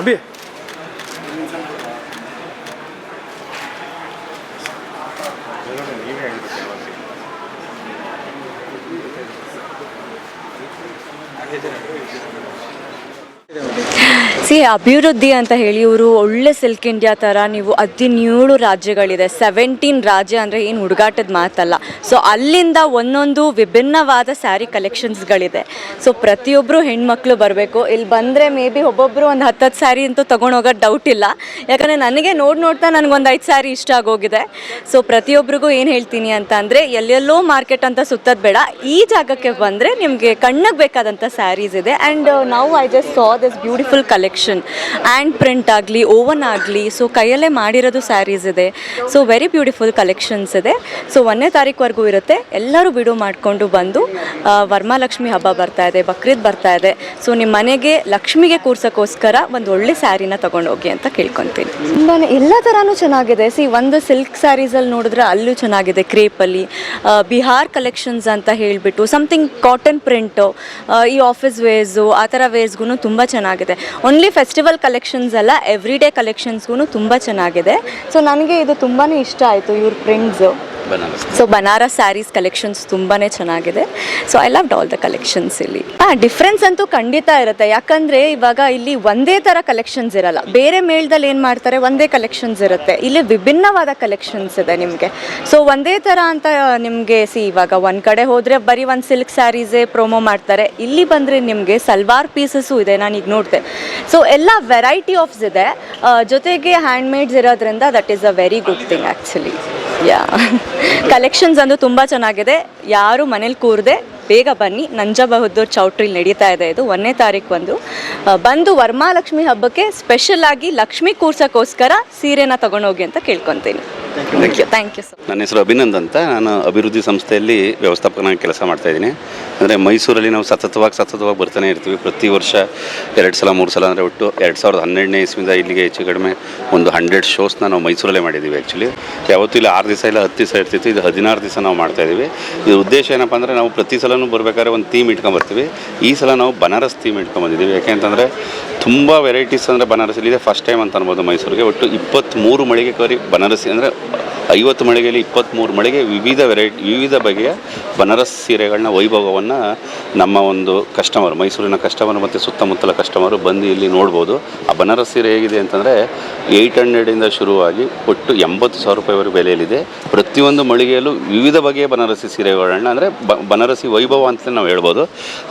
தம்பி Thank you. C, ಅಭಿವೃದ್ಧಿ ಅಂತ ಹೇಳಿ ಇವರು ಒಳ್ಳೆ ಸಿಲ್ಕ್ ಇಂಡಿಯಾ ಥರ ನೀವು ಹದಿನೇಳು ರಾಜ್ಯಗಳಿದೆ. ಸೆವೆಂಟೀನ್ ರಾಜ್ಯ ಅಂದರೆ ಏನು ಹುಡುಗಾಟದ ಮಾತಲ್ಲ. ಸೊ ಅಲ್ಲಿಂದ ಒಂದೊಂದು ವಿಭಿನ್ನವಾದ ಸ್ಯಾರಿ ಕಲೆಕ್ಷನ್ಸ್ಗಳಿದೆ ಸೊ ಪ್ರತಿಯೊಬ್ಬರು ಹೆಣ್ಮಕ್ಳು ಬರಬೇಕು. ಇಲ್ಲಿ ಬಂದರೆ ಮೇ ಬಿ ಒಬ್ಬೊಬ್ಬರು ಒಂದು ಹತ್ತತ್ತು ಸ್ಯಾರಿ ಅಂತೂ ಹೋಗೋ ಡೌಟ್ ಇಲ್ಲ. ಯಾಕಂದರೆ ನನಗೆ ನೋಡಿ ನೋಡ್ತಾ ನನಗೊಂದು ಐದು ಸ್ಯಾರಿ ಇಷ್ಟ ಆಗೋಗಿದೆ. ಸೊ ಪ್ರತಿಯೊಬ್ಬರಿಗೂ ಏನು ಹೇಳ್ತೀನಿ ಅಂತ ಅಂದರೆ, ಎಲ್ಲೆಲ್ಲೋ ಮಾರ್ಕೆಟ್ ಅಂತ ಸುತ್ತೋದು ಬೇಡ. ಈ ಜಾಗಕ್ಕೆ ಬಂದರೆ ನಿಮಗೆ ಕಣ್ಣಿಗೆ ಬೇಕಾದಂಥ ಸ್ಯಾರೀಸ್ ಇದೆ. ಆ್ಯಂಡ್ ನಾವು I just saw this beautiful collection and print ಆಗಲಿ ಓವನ್ ಆಗಲಿ ಸೊ ಕೈಯಲ್ಲೇ ಮಾಡಿರೋದು ಸ್ಯಾರೀಸ್ ಇದೆ. ಸೊ ವೆರಿ ಬ್ಯೂಟಿಫುಲ್ ಕಲೆಕ್ಷನ್ಸ್ ಇದೆ. ಸೊ ಒಂದನೇ ತಾರೀಕುವರೆಗೂ ಇರುತ್ತೆ. ಎಲ್ಲರೂ ಬಿಡು ಮಾಡಿಕೊಂಡು ಬಂದು ವರ್ಮಾಲಕ್ಷ್ಮಿ ಹಬ್ಬ ಬರ್ತಾ ಇದೆ, ಬಕ್ರೀದ್ ಬರ್ತಾ ಇದೆ. ಸೊ ನಿಮ್ಮ ಮನೆಗೆ ಲಕ್ಷ್ಮಿಗೆ ಕೂರ್ಸೋಕ್ಕೋಸ್ಕರ ಒಂದು ಒಳ್ಳೆ ಸ್ಯಾರಿನ ತೊಗೊಂಡೋಗಿ ಅಂತ ಕೇಳ್ಕೊತೀನಿ. ತುಂಬಾ ಎಲ್ಲ ಥರನೂ ಚೆನ್ನಾಗಿದೆ. ಸಿ ಒಂದು ಸಿಲ್ಕ್ ಸ್ಯಾರೀಸಲ್ಲಿ ನೋಡಿದ್ರೆ ಅಲ್ಲೂ ಚೆನ್ನಾಗಿದೆ. ಕ್ರೇಪಲ್ಲಿ ಬಿಹಾರ್ ಕಲೆಕ್ಷನ್ಸ್ ಅಂತ ಹೇಳಿಬಿಟ್ಟು ಸಮಥಿಂಗ್ ಕಾಟನ್ ಪ್ರಿಂಟು ಈ ಆಫೀಸ್ ವೇರ್ಸು ಆ ಥರ ವೇರ್ಸ್ಗೂ ತುಂಬ ಚೆನ್ನಾಗಿದೆ. ಓನ್ಲಿ ಫೆಸ್ಟಿವಲ್ ಕಲೆಕ್ಷನ್ಸ್ ಅಲ್ಲ ಎವ್ರಿ ಡೇ ಕಲೆಕ್ಷನ್ಸ್ಗೂ ತುಂಬ ಚೆನ್ನಾಗಿದೆ. ಸೊ ನನಗೆ ಇದು ತುಂಬಾ ಇಷ್ಟ ಆಯಿತು ಇವ್ರ prints Banaras. So Banaras sarees collections ತುಂಬಾ ಚೆನ್ನಾಗಿದೆ. So I loved all the collections ಇಲ್ಲಿ. ಹಾಂ ಡಿಫ್ರೆನ್ಸ್ ಅಂತೂ ಖಂಡಿತ ಇರುತ್ತೆ. ಯಾಕಂದರೆ ಇವಾಗ ಇಲ್ಲಿ ಒಂದೇ ಥರ ಕಲೆಕ್ಷನ್ಸ್ ಇರಲ್ಲ. ಬೇರೆ ಮೇಳದಲ್ಲಿ ಏನು ಮಾಡ್ತಾರೆ? ಒಂದೇ ಕಲೆಕ್ಷನ್ಸ್ ಇರುತ್ತೆ. ಇಲ್ಲಿ ವಿಭಿನ್ನವಾದ ಕಲೆಕ್ಷನ್ಸ್ ಇದೆ ನಿಮಗೆ. ಸೊ ಒಂದೇ ಥರ ಅಂತ ನಿಮಗೆ ಸಿ ಇವಾಗ ಒಂದು ಕಡೆ ಹೋದರೆ ಬರೀ ಒಂದು ಸಿಲ್ಕ್ ಸ್ಯಾರೀಸೇ ಪ್ರೊಮೋ ಮಾಡ್ತಾರೆ. ಇಲ್ಲಿ ಬಂದರೆ ನಿಮಗೆ ಸಲ್ವಾರ್ ಪೀಸಸ್ಸು ಇದೆ. ನಾನು ಈಗ ನೋಡಿದೆ. ಸೊ ಎಲ್ಲ ವೆರೈಟಿ ಆಫ್ಸ್ ಇದೆ. ಜೊತೆಗೆ ಹ್ಯಾಂಡ್ಮೇಡ್ಸ್ ಇರೋದ್ರಿಂದ that is a very good thing actually yeah. Collections ಅಂದು ತುಂಬ ಚೆನ್ನಾಗಿದೆ. ಯಾರು ಮನೇಲಿ ಕೂರದೆ ಬೇಗ ಬನ್ನಿ. ನಂಜ ಬಹದ್ದೂರ್ ಚೌಟ್ರಿಲಿ ನಡೀತಾ ಇದೆ ಇದು. ಒಂದನೇ ತಾರೀಕು ಒಂದು ಬಂದು ವರ್ಮಾಲಕ್ಷ್ಮಿ ಹಬ್ಬಕ್ಕೆ ಸ್ಪೆಷಲ್ ಆಗಿ ಲಕ್ಷ್ಮಿ ಕೂರ್ಸೋಕ್ಕೋಸ್ಕರ ಸೀರೆನ ತಗೊಂಡೋಗಿ ಅಂತ ಕೇಳ್ಕೊತೀನಿ. Thank you thank you sir ನನ್ನ ಹೆಸರು ಅಭಿನಂದ್ ಅಂತ. ನಾನು ಅಭಿವೃದ್ಧಿ ಸಂಸ್ಥೆಯಲ್ಲಿ ವ್ಯವಸ್ಥಾಪಕನಾಗಿ ಕೆಲಸ ಮಾಡ್ತಾ ಇದ್ದೀನಿ. ಅಂದರೆ ಮೈಸೂರಲ್ಲಿ ನಾವು ಸತತವಾಗಿ ಸತತವಾಗಿ ಬರ್ತಾನೆ ಇರ್ತೀವಿ. ಪ್ರತಿ ವರ್ಷ ಎರಡು ಸಲ ಮೂರು ಸಲ ಅಂದರೆ ಒಟ್ಟು ಎರಡು ಸಾವಿರದ ಹನ್ನೆರಡನೇ ಇಸ್ವಿಂದ ಇಲ್ಲಿಗೆ ಹೆಚ್ಚು ಕಡಿಮೆ ಒಂದು ಹಂಡ್ರೆಡ್ ಶೋಸ್ನ ನಾವು ಮೈಸೂರಲ್ಲೇ ಮಾಡಿದ್ದೀವಿ ಆ್ಯಕ್ಚುಲಿ ಯಾವತ್ತೂ ಇಲ್ಲ ಆರು ದಿವಸ ಇಲ್ಲ ಹತ್ತು ದಿವಸ ಇರ್ತಿತ್ತು. ಇದು ಹದಿನಾರು ದಿವಸ ನಾವು ಮಾಡ್ತಾ ಇದ್ದೀವಿ. ಇದ್ರ ಉದ್ದೇಶ ಏನಪ್ಪ ಅಂದರೆ ನಾವು ಪ್ರತಿ ಸಲನೂ ಬರಬೇಕಾದ್ರೆ ಒಂದು ಥೀಮ್ ಇಟ್ಕೊಂಬರ್ತೀವಿ ಈ ಸಲ ನಾವು ಬನಾರಸ್ ಥೀಮ್ ಇಟ್ಕೊಂಬಂದಿದ್ದೀವಿ ಯಾಕೆಂತಂದರೆ ತುಂಬ ವೆರೈಟೀಸ್ ಅಂದರೆ ಬನಾರಸಿಲಿದೆ ಫಸ್ಟ್ ಟೈಮ್ ಅಂತ ಅನ್ಬೋದು ಮೈಸೂರಿಗೆ. ಒಟ್ಟು ಇಪ್ಪತ್ತ್ಮೂರು ಮಳಿಗೆ ಕರಿ ಬನಾರಸಿ ಅಂದರೆ ಐವತ್ತು ಮಳಿಗೆಯಲ್ಲಿ ಇಪ್ಪತ್ತ್ಮೂರು ಮಳಿಗೆ ವಿವಿಧ ವೆರೈಟಿ, ವಿವಿಧ ಬಗೆಯ ಬನಾರಸ್ ಸೀರೆಗಳನ್ನ, ವೈಭವವನ್ನು ನಮ್ಮ ಒಂದು ಕಸ್ಟಮರ್ ಮೈಸೂರಿನ ಕಸ್ಟಮರ್ ಮತ್ತು ಸುತ್ತಮುತ್ತಲ ಕಸ್ಟಮರು ಬಂದು ಇಲ್ಲಿ ನೋಡ್ಬೋದು. ಆ ಬನಾರಸ್ ಸೀರೆ ಹೇಗಿದೆ ಅಂತಂದರೆ ಏಯ್ಟ್ ಹಂಡ್ರೆಡಿಂದ ಶುರುವಾಗಿ ಒಟ್ಟು ಎಂಬತ್ತು ಸಾವಿರ ರೂಪಾಯಿವರೆಗೆ ಬೆಲೆಯಲ್ಲಿದೆ. ಪ್ರತಿಯೊಂದು ಮಳಿಗೆಯಲ್ಲೂ ವಿವಿಧ ಬಗೆಯ ಬನಾರಸಿ ಸೀರೆಗಳನ್ನ, ಅಂದರೆ ಬನಾರಸಿ ವೈಭವ ಅಂತ ನಾವು ಹೇಳ್ಬೋದು.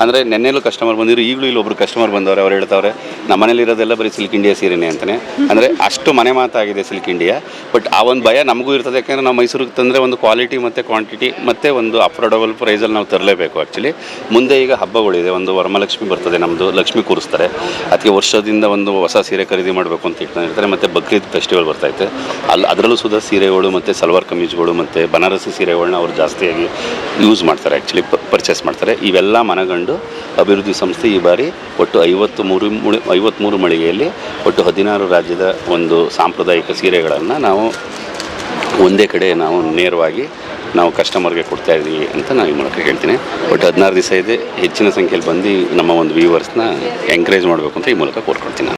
ಅಂದರೆ ನೆನ್ನೆಲ್ಲೂ ಕಸ್ಟಮರ್ ಬಂದಿರು ಈಗಲೂ ಇಲ್ಲಿ ಒಬ್ಬರು ಕಸ್ಟಮರ್ ಬಂದವರು, ಅವ್ರು ಹೇಳ್ತಾವ್ರೆ, ನಮ್ಮ ಮನೇಲಿರೋದೆಲ್ಲ ಬರೀ ಸಿಲ್ಕ್ ಇಂಡಿಯಾ ಸೀರೆನೇ ಅಂತಲೇ ಅಂದರೆ ಅಷ್ಟು ಮನೆ ಮಾತಾಗಿದೆ ಸಿಲ್ಕ್ ಇಂಡಿಯಾ, ಬಟ್ ಆ ಒಂದು ಭಯ ನಮಗೂ ಇರ್ತದೆ. ಯಾಕೆಂದರೆ ನಾವು ಮೈಸೂರಿಗೆ ತಂದರೆ ಒಂದು ಕ್ವಾಲಿಟಿ ಮತ್ತು ಕ್ವಾಂಟಿಟಿ ಮತ್ತು ಒಂದು ಅಫೋರ್ಡಬಲ್ ಪ್ರೈಸಲ್ಲಿ ನಾವು ತರಲೇಬೇಕು ಆ್ಯಕ್ಚುಲಿ ಮುಂದೆ ಈಗ ಹಬ್ಬಗಳಿದೆ, ಒಂದು ವರಮಹಾಲಕ್ಷ್ಮಿ ಬರ್ತದೆ ನಮ್ಮದು ಲಕ್ಷ್ಮಿ ಕೂರಿಸ್ತಾರೆ. ಅದಕ್ಕೆ ವರ್ಷದಿಂದ ಒಂದು ಹೊಸ ಸೀರೆ ಖರೀದಿ ಮಾಡಬೇಕು ಅಂತ ಇಟ್ಕೊಂಡಿರ್ತಾರೆ ಮತ್ತು ಬಕ್ರೀದ್ ಫೆಸ್ಟಿವಲ್ ಬರ್ತೈತೆ ಅಲ್ಲಿ ಅದರಲ್ಲೂ ಸುಧಾ ಸೀರೆಗಳು ಮತ್ತು ಸಲ್ವಾರ್ ಕಮೀಜ್ಗಳು ಮತ್ತು ಬನಾರಸಿ ಸೀರೆಗಳನ್ನ ಅವರು ಜಾಸ್ತಿಯಾಗಿ ಯೂಸ್ ಮಾಡ್ತಾರೆ ಆ್ಯಕ್ಚುಲಿ ಪರ್ಚೇಸ್ ಮಾಡ್ತಾರೆ. ಇವೆಲ್ಲ ಮನಗಂಡು ಅಭಿವೃದ್ಧಿ ಸಂಸ್ಥೆ ಈ ಬಾರಿ ಒಟ್ಟು ಐವತ್ತು ಮೂರು ಮುಳಿ ಐವತ್ತ್ಮೂರು ಮಳಿಗೆಯಲ್ಲಿ ಒಟ್ಟು ಹದಿನಾರು ರಾಜ್ಯದ ಒಂದು ಸಾಂಪ್ರದಾಯಿಕ ಸೀರೆಗಳನ್ನು ನಾವು ಒಂದೇ ಕಡೆ ನಾವು ನೇರವಾಗಿ ನಾವು ಕಸ್ಟಮರ್ಗೆ ಕೊಡ್ತಾ ಇದ್ದೀವಿ ಅಂತ ನಾನು ಈ ಮೂಲಕ ಹೇಳ್ತೀನಿ. ಬಟ್ ಹದಿನಾರು ದಿವಸ ಇದೆ, ಹೆಚ್ಚಿನ ಸಂಖ್ಯೆಯಲ್ಲಿ ಬಂದು ನಮ್ಮ ಒಂದು ವ್ಯೂವರ್ಸ್ನ ಎಂಕರೇಜ್ ಮಾಡಬೇಕು ಅಂತ ಈ ಮೂಲಕ ಕೋರ್ಕೊಳ್ತೀನಿ